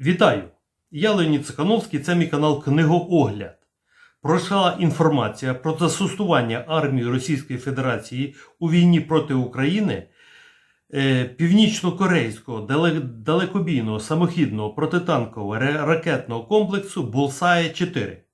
Вітаю! Я Леонід Цихановський, це мій канал Книгоогляд. Пройшла інформація про застосування армії Російської Федерації у війні проти України е, північно-корейського далекобійного самохідного протитанкового ракетного комплексу Булсає 4.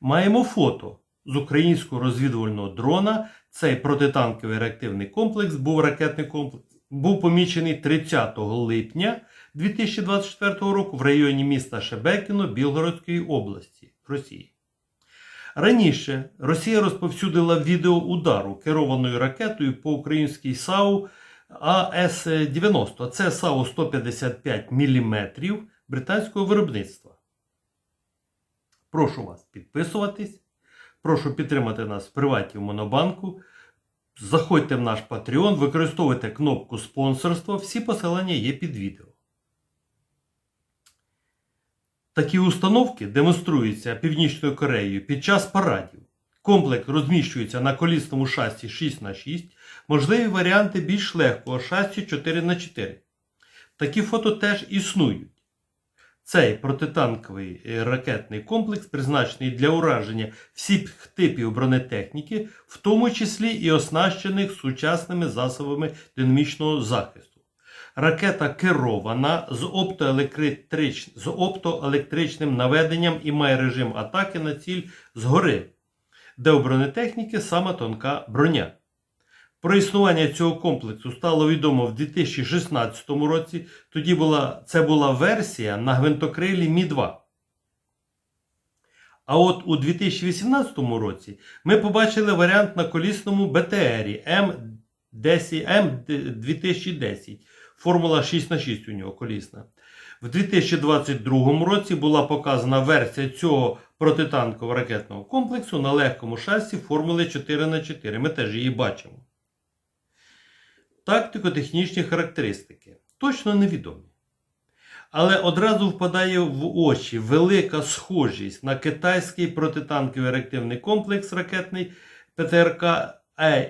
Маємо фото з українського розвідувального дрона. Цей протитанковий реактивний комплекс був ракетний комплекс, був помічений 30 липня 2024 року в районі міста Шебекіно Білгородської області Росії. Раніше Росія розповсюдила відео удару керованою ракетою по українській САУ АС-90. Це САУ 155 мм британського виробництва. Прошу вас підписуватись. Прошу підтримати нас в приваті в Монобанку. Заходьте в наш Patreon, використовуйте кнопку спонсорства. Всі посилання є під відео. Такі установки демонструються Північною Кореєю під час парадів. Комплекс розміщується на колісному шасі 6х6, можливі варіанти більш легкого шасі 4х4. Такі фото теж існують. Цей протитанковий е, ракетний комплекс призначений для ураження всіх типів бронетехніки, в тому числі і оснащених сучасними засобами динамічного захисту. Ракета керована з, оптоелектрич... з оптоелектричним наведенням і має режим атаки на ціль згори, де у бронетехніки саме тонка броня. Про існування цього комплексу стало відомо в 2016 році. Тоді була, це була версія на гвинтокрилі Мі-2. А от у 2018 році ми побачили варіант на колісному БТРі М10, М2010. Формула 6х6 у нього колісна. В 2022 році була показана версія цього протитанкового ракетного комплексу на легкому шасі формули 4х4. Ми теж її бачимо. Тактико-технічні характеристики точно невідомі. Але одразу впадає в очі велика схожість на китайський протитанковий реактивний комплекс ракетний ПТРК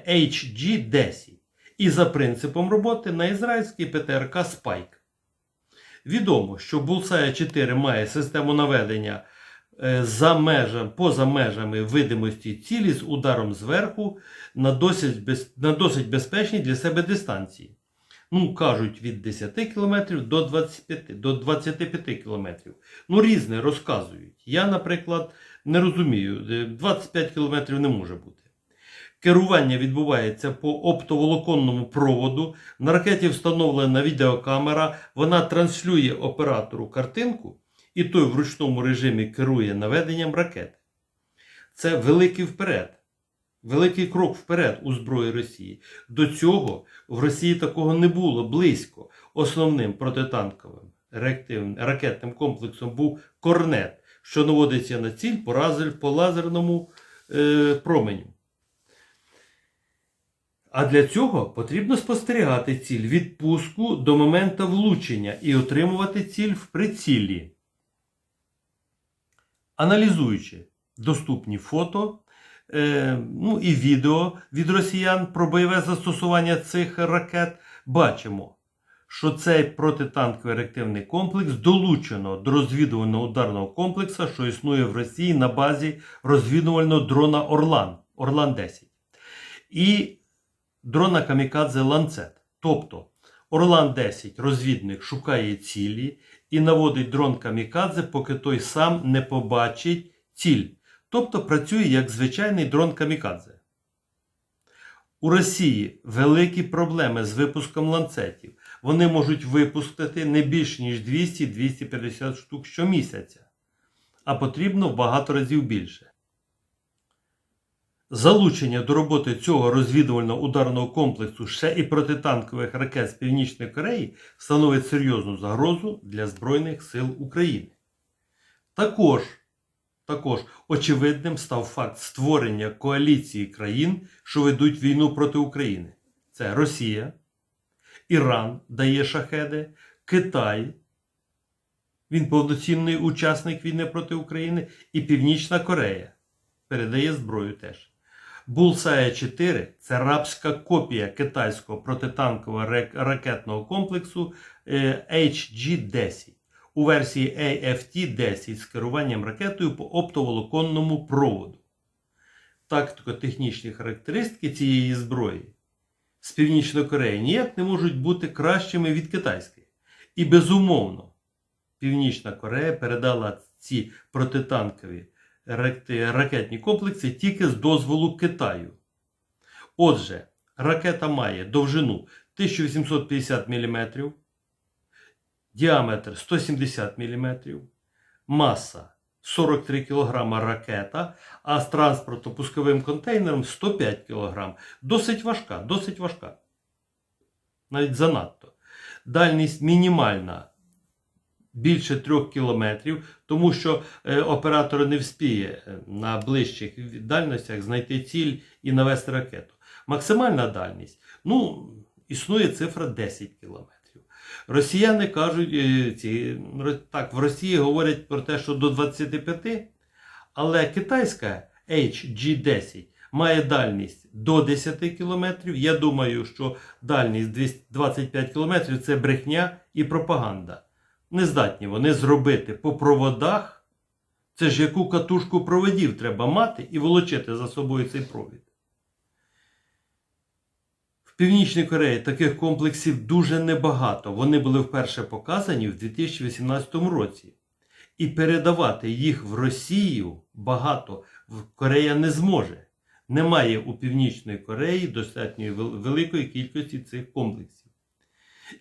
HG-10 і за принципом роботи на ізраїльський ПТРК Spike. Відомо, що Bullseye 4 має систему наведення е, за межам, поза межами видимості цілі з ударом зверху на досить, без, на досить безпечній для себе дистанції. Ну, кажуть, від 10 км до 25, до 25 км. Ну, різне розказують. Я, наприклад, не розумію, е, 25 км не може бути. Керування відбувається по оптоволоконному проводу. На ракеті встановлена відеокамера, вона транслює оператору картинку, і той в ручному режимі керує наведенням ракети. Це великий вперед. Великий крок вперед у зброї Росії. До цього в Росії такого не було близько. Основним протитанковим ракетним комплексом був корнет, що наводиться на ціль по, лазерному е, променю. А для цього потрібно спостерігати ціль від пуску до моменту влучення і отримувати ціль в прицілі. Аналізуючи доступні фото е, ну і відео від росіян про бойове застосування цих ракет, бачимо, що цей протитанковий реактивний комплекс долучено до розвідувального ударного комплексу, що існує в Росії на базі розвідувального дрона Орлан Орлан 10 і дрона Камікадзе Ланцет. Тобто Орлан 10 розвідник шукає цілі і наводить дрон Камікадзе, поки той сам не побачить ціль. Тобто працює як звичайний дрон Камікадзе. У Росії великі проблеми з випуском ланцетів. Вони можуть випустити не більш ніж 200-250 штук щомісяця, а потрібно в багато разів більше. Залучення до роботи цього розвідувального ударного комплексу ще і протитанкових ракет з Північної Кореї становить серйозну загрозу для Збройних сил України. Також, також очевидним став факт створення коаліції країн, що ведуть війну проти України. Це Росія, Іран дає шахеди, Китай. Він повноцінний учасник війни проти України, і Північна Корея передає зброю теж. Булсая 4 це рабська копія китайського протитанкового ракетного комплексу е, HG-10. у версії AFT-10 з керуванням ракетою по оптоволоконному проводу. Тактико-технічні характеристики цієї зброї з Північної Кореї ніяк не можуть бути кращими від китайської. І безумовно, Північна Корея передала ці протитанкові ракетні комплекси тільки з дозволу Китаю. Отже, ракета має довжину 1850 мм, діаметр 170 мм, маса 43 кг ракета, а з транспортно-пусковим контейнером 105 кг. Досить важка, досить важка. Навіть занадто. Дальність мінімальна більше 3 кілометрів, тому що е, оператор не вспіє е, на ближчих дальностях знайти ціль і навести ракету. Максимальна дальність, ну, існує цифра 10 кілометрів. Росіяни кажуть, е, ці, так, в Росії говорять про те, що до 25, але китайська HG10 має дальність до 10 кілометрів. Я думаю, що дальність 200 25 кілометрів це брехня і пропаганда. Не здатні вони зробити по проводах. Це ж яку катушку проводів треба мати і волочити за собою цей провід. В Північній Кореї таких комплексів дуже небагато. Вони були вперше показані в 2018 році. І передавати їх в Росію багато Корея не зможе. Немає у Північної Кореї достатньої великої кількості цих комплексів.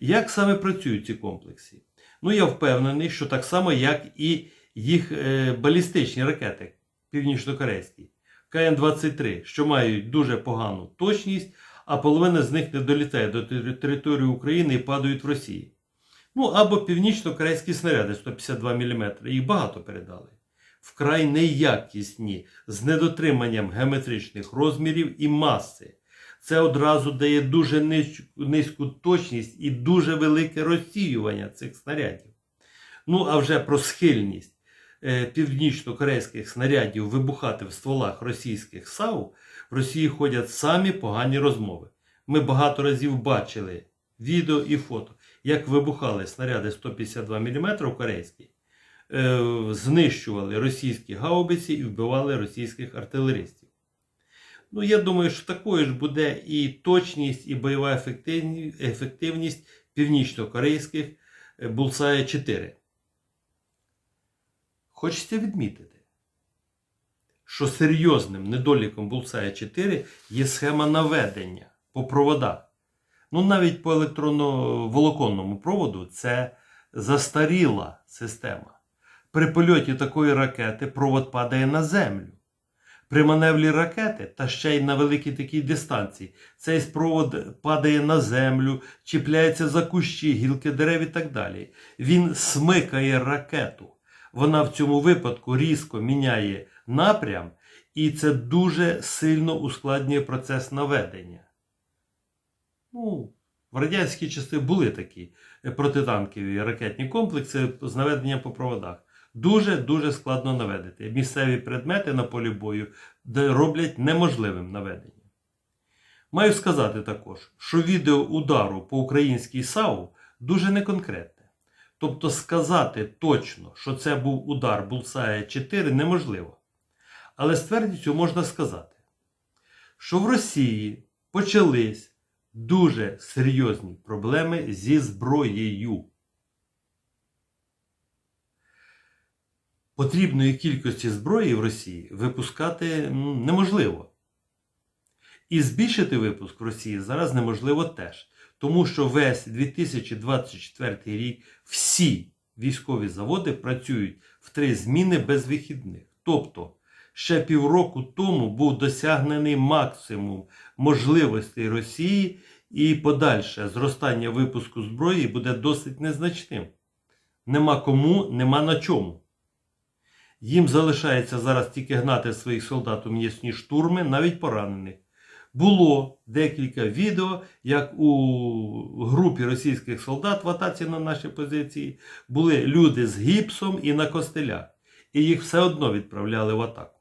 Як саме працюють ці комплекси? Ну, я впевнений, що так само, як і їх е, балістичні ракети північнокорейські КН-23, що мають дуже погану точність, а половина з них не долітає до території України і падають в Росії. Ну, або північно-корейські снаряди 152 мм, їх багато передали. Вкрай неякісні, з недотриманням геометричних розмірів і маси. Це одразу дає дуже низьку, точність і дуже велике розсіювання цих снарядів. Ну, а вже про схильність е, північно-корейських снарядів вибухати в стволах російських САУ в Росії ходять самі погані розмови. Ми багато разів бачили відео і фото, як вибухали снаряди 152 мм корейські, е, знищували російські гаубиці і вбивали російських артилеристів. Ну, я думаю, що такою ж буде і точність, і бойова ефективність північно-корейських е, Булсая 4. Хочеться відмітити, що серйозним недоліком Булсая 4 є схема наведення по проводах. Ну, навіть по електронно-волоконному проводу це застаріла система. При польоті такої ракети провод падає на землю. При маневрі ракети, та ще й на великій такій дистанції, цей провод падає на землю, чіпляється за кущі, гілки дерев і так далі. Він смикає ракету. Вона в цьому випадку різко міняє напрям, і це дуже сильно ускладнює процес наведення. Ну, в радянські часи були такі протитанкові ракетні комплекси з наведенням по проводах. Дуже-дуже складно наведити. Місцеві предмети на полі бою роблять неможливим наведення. Маю сказати також, що відео удару по українській САУ дуже неконкретне. Тобто сказати точно, що це був удар Булсая 4 неможливо. Але ствердістю можна сказати, що в Росії почались дуже серйозні проблеми зі зброєю. Потрібної кількості зброї в Росії випускати ну, неможливо. І збільшити випуск в Росії зараз неможливо теж. Тому що весь 2024 рік всі військові заводи працюють в три зміни без вихідних. Тобто, ще півроку тому був досягнений максимум можливостей Росії, і подальше зростання випуску зброї буде досить незначним. Нема кому, нема на чому. Їм залишається зараз тільки гнати своїх солдат у м'ясні штурми, навіть поранених. Було декілька відео, як у групі російських солдат в атаці на наші позиції були люди з гіпсом і на костелях. І їх все одно відправляли в атаку.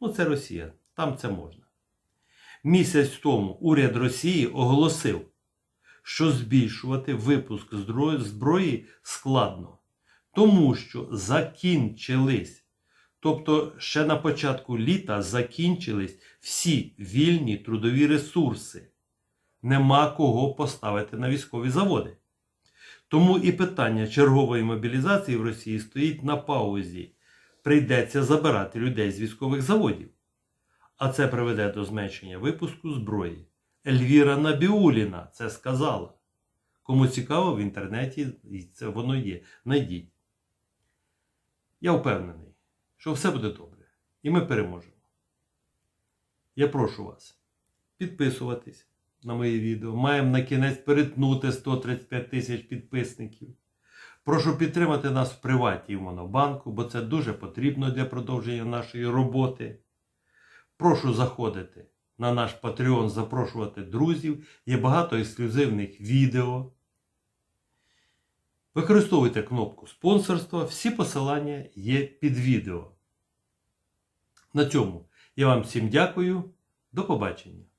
Ну, це Росія, там це можна. Місяць тому уряд Росії оголосив, що збільшувати випуск зброї складно, Тому що закінчились. Тобто ще на початку літа закінчились всі вільні трудові ресурси. Нема кого поставити на військові заводи. Тому і питання чергової мобілізації в Росії стоїть на паузі. Прийдеться забирати людей з військових заводів. А це приведе до зменшення випуску зброї. Ельвіра Набіуліна це сказала. Кому цікаво, в інтернеті це воно є. Найдіть. Я впевнений, що все буде добре. І ми переможемо. Я прошу вас підписуватись на мої відео. Маємо на кінець перетнути 135 тисяч підписників. Прошу підтримати нас в приваті і в Монобанку, бо це дуже потрібно для продовження нашої роботи. Прошу заходити на наш Patreon, запрошувати друзів. Є багато ексклюзивних відео. Використовуйте кнопку спонсорства. Всі посилання є під відео. На цьому я вам всім дякую. До побачення.